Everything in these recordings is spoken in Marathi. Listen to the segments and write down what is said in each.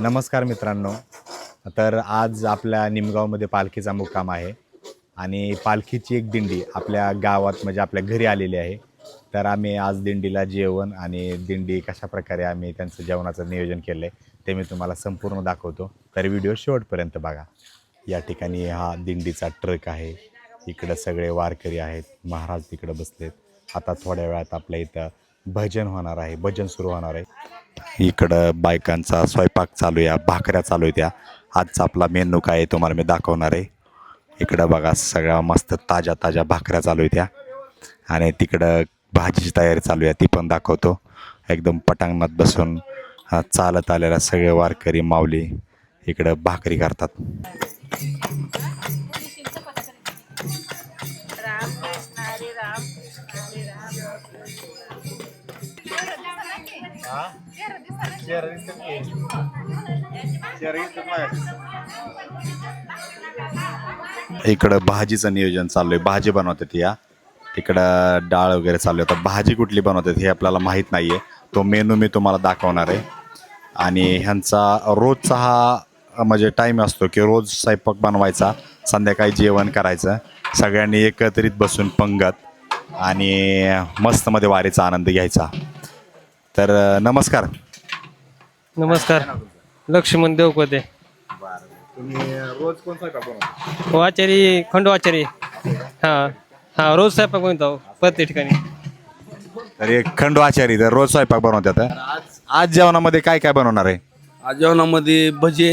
नमस्कार मित्रांनो. तर आज आपल्या निमगावमध्ये पालखीचा मुक्काम आहे. आणि पालखीची एक दिंडी आपल्या गावात म्हणजे आपल्या घरी आलेली आहे. तर आम्ही आज दिंडीला जेवण आणि दिंडी कशा प्रकारे आम्ही त्यांचं जेवणाचं नियोजन केलं आहे ते मी तुम्हाला संपूर्ण दाखवतो. तर व्हिडिओ शेवटपर्यंत बघा. या ठिकाणी हा दिंडीचा ट्रक आहे. इकडं सगळे वारकरी आहेत. महाराज तिकडं बसलेत. आता थोड्या वेळात आपल्या इथं भजन होणार आहे. भजन सुरू होणार आहे. इकडं बायकांचा स्वयंपाक चालू या भाकऱ्या चालू आहे त्या. आजचा आपला मेनू काय आहे तुम्हाला मी दाखवणार आहे. इकडं बघा सगळ्या मस्त ताज्या ताज्या भाकऱ्या चालू आहे त्या. आणि तिकडं भाजीची तयारी चालू आहे ती पण दाखवतो. एकदम पटांगणात बसून चालत आलेला सगळे वारकरी माऊली इकडं भाकरी करतात. इकडं भाजीचं नियोजन चालू आहे भाजी बनवतात या. इकडं डाळ वगैरे चालू आहे भाजी कुठली बनवतात हे आपल्याला माहीत नाही आहे तो मेनू मी तुम्हाला दाखवणार आहे. आणि ह्यांचा रोजचा हा म्हणजे टाईम असतो की रोज स्वयंपाक बनवायचा संध्याकाळी जेवण करायचं. सगळ्यांनी एकत्रित बसून पंगत आणि मस्तमध्ये वारीचा आनंद घ्यायचा. तर नमस्कार. नमस्कार. लक्ष्मण देवकोते. तुम्ही रोज कोण स्वयंपाक बनवता आचारी खंडू आचारी हां हां रोज स्वयंपाक बनवतो प्रत्येक ठिकाणी. तर एक खंडू आचारी तर रोज स्वयंपाक बनवतात आज आज जेवणामध्ये काय काय बनवणार आहे? आज जेवणामध्ये भजे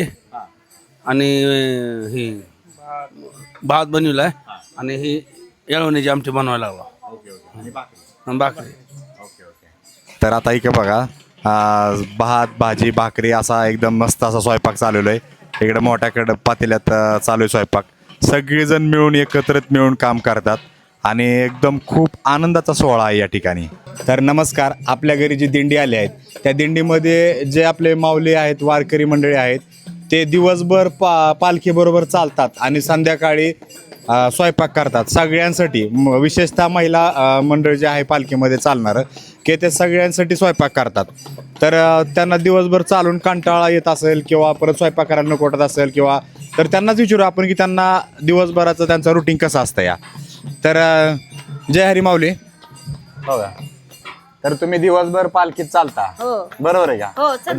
आणि अं, हे भात बनवलाय आणि हे येळवण्याची आमटी बनवायला हवा. आणि भाकरी? तर आता इकडे बघा भात भाजी भाकरी असा एकदम मस्त असा स्वयंपाक चालवलो आहे इकडे मोठ्याकडं पातेल्यात चालू आहे स्वयंपाक. सगळेजण मिळून एकत्रित मिळून काम करतात. आणि एकदम खूप आनंदाचा सोहळा आहे या ठिकाणी. तर नमस्कार आपल्या घरी जी दिंडी आली आहेत त्या दिंडीमध्ये जे आपले माऊली आहेत वारकरी मंडळी आहेत ते दिवसभर पा पालखीबरोबर चालतात. आणि संध्याकाळी स्वयंपाक करतात. सगळ्यांसाठी म- विशेषतः महिला मंडळ जे आहे पालखीमध्ये चालणारं की ते सगळ्यांसाठी स्वयंपाक करतात. तर त्यांना दिवसभर चालून कंटाळा येत असेल किंवा परत स्वयंपाक करायला नको वाटत असेल किंवा तर त्यांनाच विचारू आपण की त्यांना दिवसभराचं त्यांचं रुटीन कसं असतं या. तर जय हरी माऊली. हो का? तर तुम्ही दिवसभर पालखीत चालता. हो. बरोबर आहे हो का. चल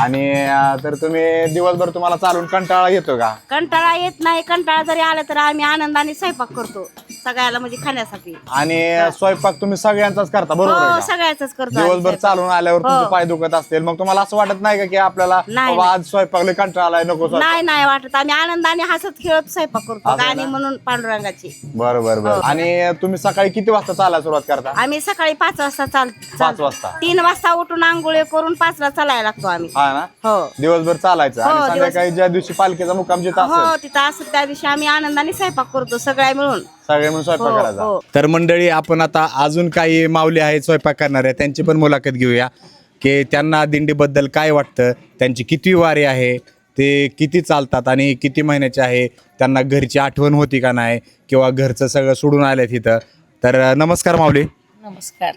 आणि अ, तर तुम्ही दिवसभर तुम्हाला चालून कंटाळा येतो का? कंटाळा येत नाही. कंटाळा जरी आला तर आम्ही आनंदाने स्वयंपाक करतो. सगळ्याला म्हणजे खाण्यासाठी. आणि स्वयंपाक तुम्ही सगळ्यांचाच करता बरोबर आहे हो का? सगळ्याच करतो आम्ही दिवसभर स्वयंपाक. चालून आल्यावर तुमचे हो. पाय दुखत असतील. मग तुम्हाला असं वाटत नाही का की आपल्याला नाही, बाबा आज स्वयंपाक लय कंटाळा आलाय नको स्वयंपाक? नाही नाही वाटत. आम्ही आनंदाने हसत खेळत स्वयंपाक करतो असं गाणी ना? म्हणून पांडुरंगाची. बरं बरं बरं आणि तुम्ही सकाळी किती वाजता चालायला सुरुवात करता? आम्ही सकाळी पाच वाजता चाल पाच चाल- वाजता. तीन वाजता उठून आंघोळी करून पाचला चालायला लागतो आम्ही. हा ना? हो. दिवसभर चालायचं. हो, आणि दिवस- संध्याकाळी ज्या दिवशी पालखीचा मुक्काम जिथं हो असेल. तिथं असं त्या दिवशी आम्ही आनंदाने स्वयंपाक करतो सगळ्या मिळून. सगळे म्हणून स्वयंपाक हो, करायचा. हो. तर मंडळी आपण आता अजून काही माऊली आहेत स्वयंपाक करणारे त्यांची पण मुलाखत घेऊया. की त्यांना दिंडीबद्दल काय वाटतं? त्यांची किती वारी आहे? ते किती चालतात आणि किती महिन्याचे आहे? त्यांना घरची आठवण होती का नाही? किंवा घरचं सगळं सोडून आले तिथं तर नमस्कार माऊली. नमस्कार.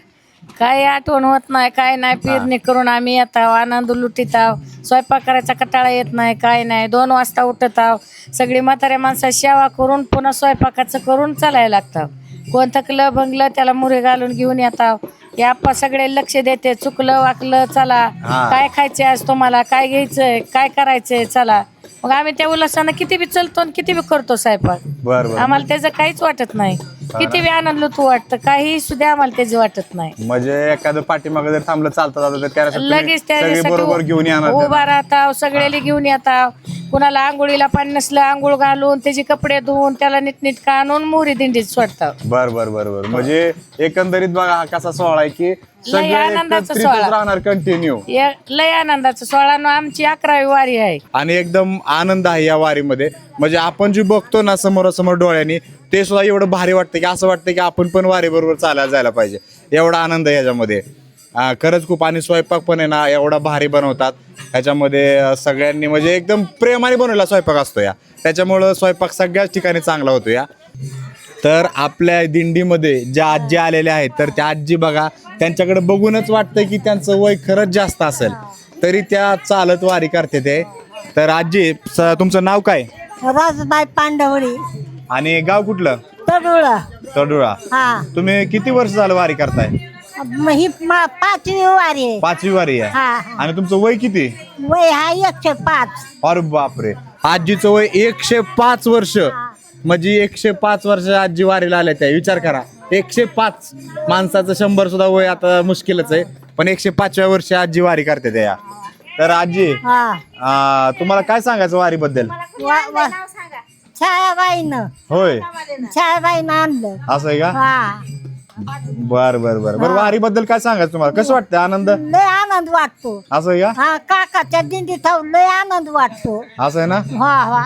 काय आठवण होत नाही काय नाही पेरणी करून आम्ही येतो आनंद लुटीत आहो. स्वयंपाक करायचा कटाळा येत नाही काय नाही. दोन वाजता उठत आहो. सगळी म्हाताऱ्या माणसाची सेवा करून पुन्हा स्वयंपाकाचं करून चालायला लागतं कोण थकलं भंगलं त्याला मुरे घालून घेऊन येताव हे आप्पा सगळे लक्ष देते चुकलं वाकलं चला. काय खायचंय आज तुम्हाला? काय घ्यायचंय? काय करायचंय? चला. मग आम्ही त्या उल्हासानं किती बी चलतो आणि किती बी करतो स्वयंपाक. बरं बरं. आम्हाला त्याचं काहीच वाटत नाही. किती बी आनंद लुतू वाटतं? काही सुद्धा आम्हाला त्याचं वाटत नाही. म्हणजे एखादं पाठीमागं जर थांबलं चालतं जातं तर त्यासाठी लगेच त्या बरोबर घेऊन येणार त्यांना. उभा राहता सगळ्याला घेऊन येता कुणाला आंघोळीला पाणी नसलं आंघोळ घालून त्याचे कपडे धुवून त्याला नीटनीटका आणून मोरी दिंडीत सोडता बर बर बर बर. म्हणजे एकंदरीत बघा हा कसा सोहळा आहे की सगळे आनंदाचा एकत्रितच सोहळा. राहणार कंटिन्यू या- लय आनंदाचं सोळा आमची अकरावी वारी आहे. आणि एकदम आनंद आहे या वारीमध्ये. म्हणजे आपण जे बघतो ना समोरासमोर डोळ्यांनी ते सुद्धा एवढं भारी वाटतं की असं वाटतं की आपण पण वारी बरोबर चालायला जायला पाहिजे. एवढा आनंद आहे याच्यामध्ये खरंच खूप आणि स्वयंपाक पण आहे ना एवढा भारी बनवतात. ह्याच्यामध्ये सगळ्यांनी म्हणजे एकदम प्रेमाने बनवलेला स्वयंपाक असतो या. त्याच्यामुळं स्वयंपाक सगळ्याच ठिकाणी चांगला होतो या. तर आपल्या दिंडीमध्ये ज्या आजी आलेल्या आहेत तर त्या आजी बघा त्यांच्याकडे बघूनच वाटतं की त्यांचं वय खरंच जास्त असेल. तरी त्या चालत वारी करते ते. तर आजी तुमचं नाव काय? राजबाई पांडवळी. आणि गाव कुठलं? तडुळ. तडुळा. हा. तुम्ही किती वर्ष झालं वारी करताय? म- ही म- पाचवी वारी आहे. पाचवी वारी आहे. हा हा. आणि तुमचं वय किती? वय हा एकशे पाच. अरे बापरे. आजीचं वय एकशे पाच वर्ष. म्हणजे एकशे पाच वर्ष आजी वारीला आल्या त्या. विचार करा. एकशे पाच माणसाचं शंभर सुद्धा वय आता मुश्किलच आहे. पण एकशे पाचव्या वर्षी आजी वारी करते त्या. तर आजी हा. आ, तुम्हाला काय सांगायचं वारीबद्दल? वा- वा- छायाबाईनं होय. छायाबाईनं आणलं. असं आहे का? हा. बर बर बर. बर वारीबद्दल काय सांगायचं तुम्हाला? कसं वाटतं आनंद? लय आनंद वाटतो. असं आहे का? हा काकाच्या दिंडीत लय आनंद वाटतो. असं आहे ना? हा हा.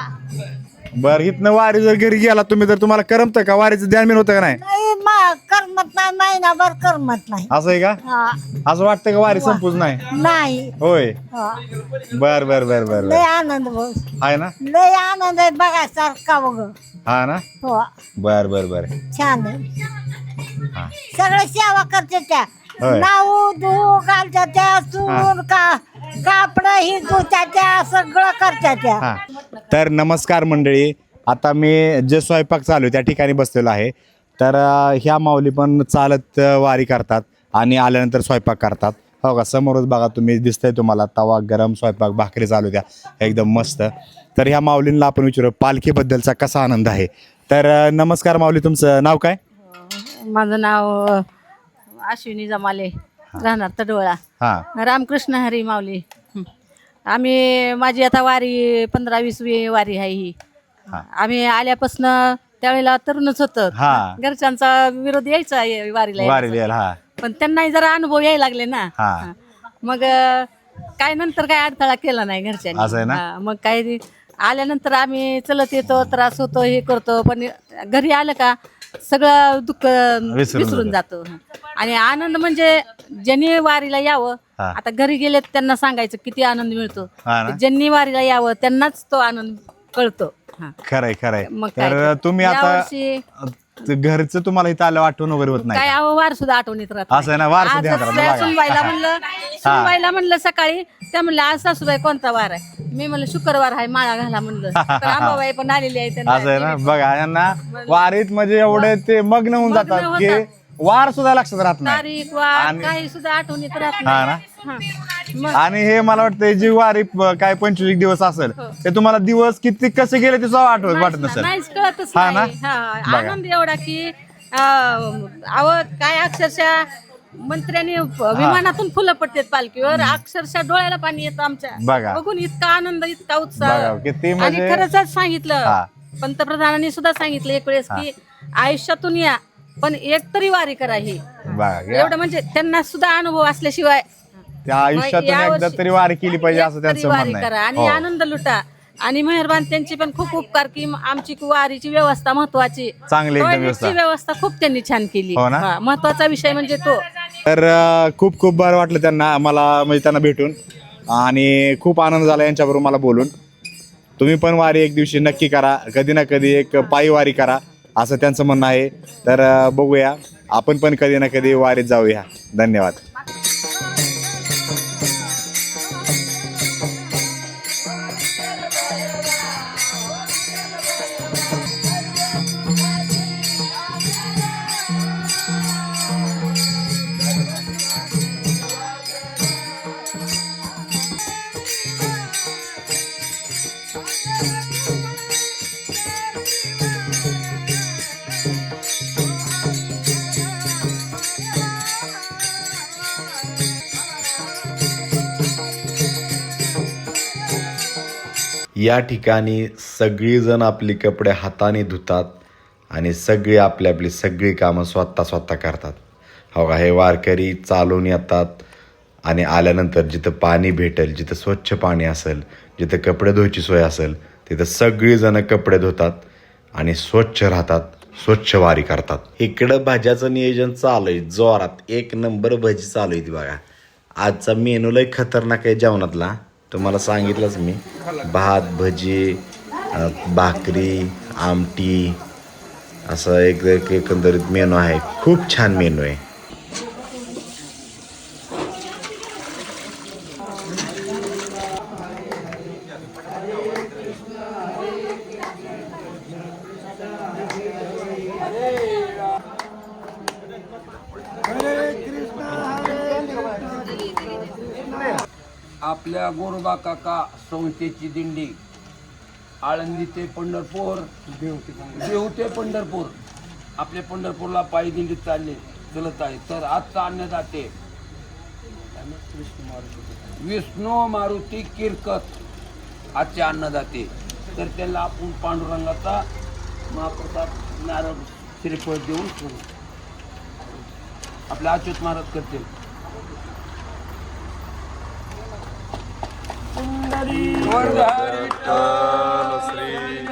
बर इथनं वारी जर घरी गेला तुम्ही तर तुम्हाला करमतं का? वारीचं ध्यान बिन होतं का नाही? नाही मा- करमत नाही महिनाभर करमत नाही. असं आहे का? हा. असं वाटतं का वारी संपूच नाही? नाही. होय. हा. बर बर बर बर लय बर आनंद आहे ना? लय आनंद आहे बघायसारखा बघ. हा ना? हो. बर बर बर. छान आहे. हा. सगळं सेवा करते त्या. होय. नाऊ धू घालत्या त्या चून का कापड ही त्या सगळं त्या. हा. तर नमस्कार मंडळी आता मी जे स्वयंपाक चालू आहे त्या ठिकाणी बसलेलो आहे. तर अं, ह्या माऊली पण चालत अं, वारी करतात आणि आल्यानंतर स्वयंपाक करतात. हो का? समोरच बघा तुम्ही दिसतंय तुम्हाला तवा गरम स्वयंपाक भाकरी चालू त्या एकदम मस्त. तर ह्या माऊलींना आपण विचारू पालखीबद्दलचा कसा आनंद आहे? तर अं, नमस्कार माऊली तुमचं नाव काय? माझं नाव अश्विनी जमाले. राहणार तडवळा हां रामकृष्ण हरी माऊली हं. आम्ही माझी आता वारी पंधरा वीसवी वारी आहे ही हा. आम्ही आल्यापासनं त्यावेळेला तरुणच होतं हा. घरच्यांचा विरोध यायचा वारीला वारी यायचा. हा पण त्यांनाही जरा अनुभव यायला लागले ना हा. हा. मग अ, काय नंतर काय अडथळा केला नाही घरच्यांनी असं आहे ना? हा, मग काय आल्यानंतर आम्ही चलत येतो त्रास होतो हे करतो पण घरी आलं का सगळं दुःख विसरून विसरून जातो आणि आनंद म्हणजे ज्यांनी वारीला यावं हा. आता घरी गेले त्यांना सांगायचं किती आनंद मिळतो हा ना? ज्यांनी वारीला यावं त्यांनाच तो आनंद कळतो हा. खरंय खरंय मग काय तर तर. तुम्ही आता यावर्षी घरचं तुम्हाला इथं आलं आठवण वगैरे होत नाही काय? अहो वार सुद्धा आठवणीत राहत असं आहे ना, वार सुद्धा आजच ध्यानात त्या राहतं, बघा. सुनबाईला म्हणलं सुनबाईला म्हणलं सकाळी त्या म्हणलं आज सासूबाई कोणता वार आहे मी म्हणलं शुक्रवार आहे माळा घाला म्हणलं. तर अंबाबाई पण आलेली आहे त्यांना. असं आहे ना? बघा यांना वारीत म्हणजे एवढे ते मग्न होऊन मग्न जातात की होतात. वार सुद्धा लक्षात राहत नाही. तारीख वार आणि- काही सुद्धा आठवणीत राहत हा नाही. ना? हा. मग आणि हे मला वाटतं जी वारी प- काय पंचवीस दिवस असेल ते तुम्हाला दिवस किती कसे गेले ते सुद्धा आठवत वाटत नाहीच नसेल. ना, नाहीच कळतच हा ना? नाही. हा, बघा. आनंद एवढा की अव काय अक्षरशः मंत्र्यांनी विमानातून फुलं पडतात पालखीवर. अक्षरशः डोळ्याला पाणी येतं आमच्या. बघा. बघून इतका आनंद इतका बघा, उत्साह किती आणि म्हणजे- खरंच. सांगितलं पंतप्रधानांनी सुद्धा सांगितलं एक वेळेस की आयुष्यातून या पण एक तरी वारी करा ही. बघा. एवढं म्हणजे त्यांना सुद्धा अनुभव असल्याशिवाय. त्या आयुष्यातून मग एकदा तरी वारी केली पाहिजे एक असं तरी त्यांचं वारी म्हणणं करा आहे आणि हो. आनंद लुटा. आणि मेहरबान त्यांची पण खूप उपकार की आमची वारीची व्यवस्था महत्वाची. चांगली एकदम टॉयलेटची व्यवस्था. व्यवस्था खूप त्यांनी छान केली. हो ना? हा, महत्त्वाचा विषय म्हणजे तो. तर खूप खूप बरं वाटलं त्यांना मला म्हणजे त्यांना भेटून. आणि खूप आनंद झाला यांच्याबरोबर मला बोलून. तुम्ही पण वारी एक दिवशी नक्की करा. कधी ना कधी एक पायी वारी करा असं त्यांचं म्हणणं आहे. तर बघूया. आपण पण कधी ना कधी वारीत जाऊया. धन्यवाद. या ठिकाणी सगळीजण आपली कपडे हाताने धुतात आणि सगळी आपली आपली सगळी कामं स्वतः स्वतः करतात. हो का? हे वारकरी चालून येतात आणि आल्यानंतर जिथं पाणी भेटेल जिथं स्वच्छ पाणी असेल जिथं कपडे धुवायची सोय असेल तिथं सगळीजणं कपडे धुतात आणि स्वच्छ राहतात स्वच्छ वारी करतात. इकडं भाज्याचं नियोजन चालू आहे जोरात. एक नंबर भजी चालू आहे ती बघा. आजचा मेनू लय खतरनाक आहे जेवणातला. तुम्हाला सांगितलंच मी. भात भजी भाकरी आमटी असं एक एक एकंदरीत मेनू आहे. खूप छान मेनू आहे. आपल्या गोरोबा काका संस्थेची दिंडी. आळंदी ते पंढरपूर. देव ते पंढरपूर. आपल्या पंढरपूरला पायी दिंडीत चालले चलत आहे. तर आजचा अन्नदाते विष्णू मारुती किरकत. आजचे अन्नदाते. तर त्याला आपण पांडुरंगाचा महाप्रसाद नारळ श्रीफळ देऊन करू आपले अच्युत महाराज करतील. We Gordari Vittal Sri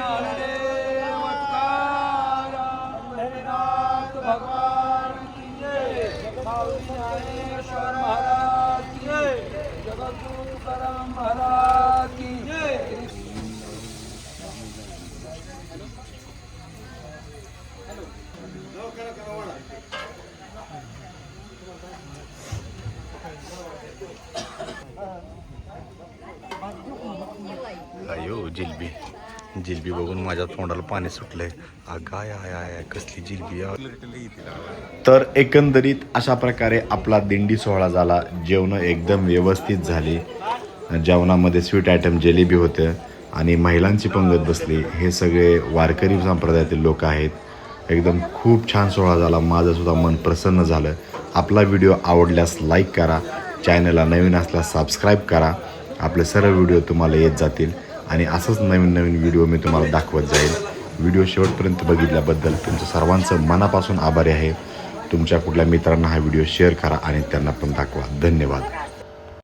jalebi. Jalebi बघून माझ्या तोंडाला पाणी सुटलंय. अगाय आय आय कसली जिलबी तर एकंदरीत अशा प्रकारे आपला दिंडी सोहळा झाला. जेवणं एकदम व्यवस्थित झाली. जेवणामध्ये स्वीट आयटम जिलेबी होतं आणि महिलांची पंगत बसली. हे सगळे वारकरी संप्रदायातील लोक आहेत. एकदम खूप छान सोहळा झाला. माझंसुद्धा मन प्रसन्न झालं. आपला व्हिडिओ आवडल्यास लाईक करा. चॅनलला नवीन असल्यास सबस्क्राईब करा. आपले सर्व व्हिडिओ तुम्हाला येत जातील. आणि असंच नवीन नवीन व्हिडिओ मी तुम्हाला दाखवत जाईल. व्हिडिओ शेवटपर्यंत बघितल्याबद्दल तुमचं सर्वांचं मनापासून आभारी आहे. तुमच्या कुठल्या मित्रांना हा व्हिडिओ शेअर करा आणि त्यांना पण दाखवा. धन्यवाद.